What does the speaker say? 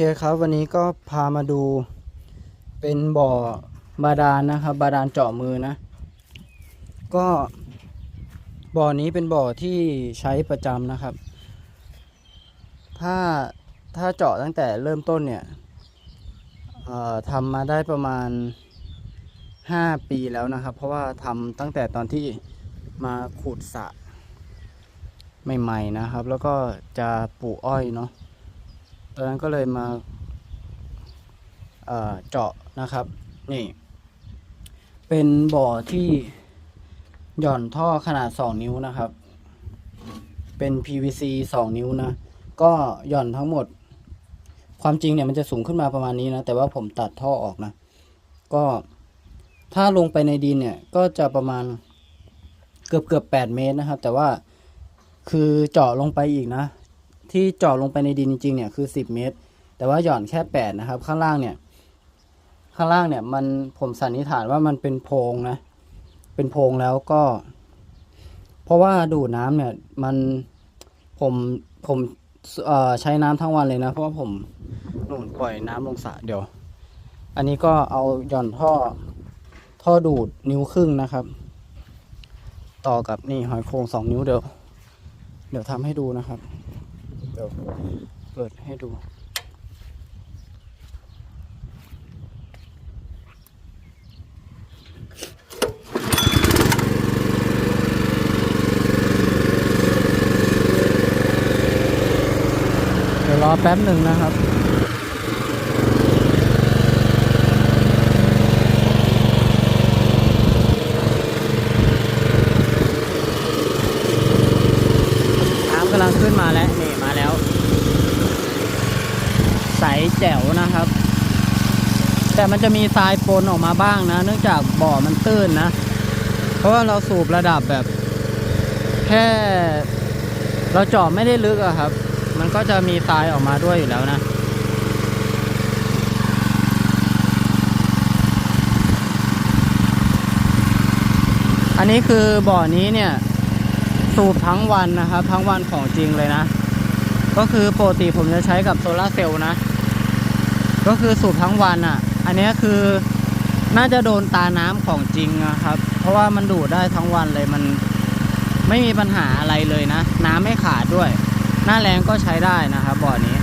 เคครับวันนี้ก็พามาดูเป็นบ่อบาดาลนะครับ บาดาลเจาะมือนะ ก็บ่อนี้เป็นบ่อที่ใช้ประจำนะครับ ถ้าถ้าเจาะตั้งแต่เริ่มต้นเนี่ยทำมาได้ประมาณ 5 ปีแล้วนะครับ เพราะว่าทำตั้งแต่ตอนที่มาขุดสระใหม่ ๆนะครับ แล้วก็จะปลูกอ้อยเนาะ ตอนนั้นก็เลยมาเอ่อเจาะนะครับ นี่ เป็นบ่อที่หย่อนท่อขนาด 2 นิ้วนะครับ เป็น PVC 2 นิ้วนะ ก็หย่อนทั้งหมด ความจริงเนี่ยมันจะสูงขึ้นมาประมาณนี้นะ แต่ว่าผมตัดท่อออกนะ ก็ถ้าลงไปในดินเนี่ย ก็จะประมาณเกือบเกือบ8เมตรนะครับ แต่ว่าคือเจาะลงไปอีกนะ ที่เจาะลงไปในดินจริงๆเนี่ยคือ 10 เมตร แต่ว่าหย่อนแค่ 8 นะครับ ข้างล่างเนี่ย ข้างล่างเนี่ยมันผมสันนิษฐานว่ามันเป็นโพรงนะ เป็นโพรงแล้วก็ เพราะว่าดูดน้ำเนี่ยมันผมผมใช้น้ำทั้งวันเลยนะ เพราะว่าผมหนุนปล่อยน้ำลงสระเดี๋ยว อันนี้ก็เอาหย่อนท่อท่อดูดนิ้วครึ่งนะครับ ต่อกับนี่หอยโครงสองนิ้วเดี๋ยว เดี๋ยวทำให้ดูนะครับ ดี๋ยวเปิดให้ดู เดี๋ยวรอแป๊บหนึ่งนะครับ้ำกำลังขึ้นมาแล้วนี่มา แจ๋วนะครับ แต่มันจะมีทรายปนออกมาบ้างนะ เนื่องจากบ่อมันตื้นนะ เพราะว่าเราสูบระดับแบบ แค่ เราเจาะไม่ได้ลึกอะครับ มันก็จะมีทรายออกมาด้วยอยู่แล้วนะอันนี้คือบ่อนี้เนี่ย สูบทั้งวันนะครับ ทั้งวันของจริงเลยนะ ก็คือปกติผมจะใช้กับโซลาเซลล์นะ ก็คือสูบทั้งวันอะ อันนี้คือน่าจะโดนตาน้ำของจริงนะครับ เพราะว่ามันดูดได้ทั้งวันเลยมันไม่มีปัญหาอะไรเลยนะ น้ำไม่ขาดด้วย หน้าแรงก็ใช้ได้นะครับบ่อนี้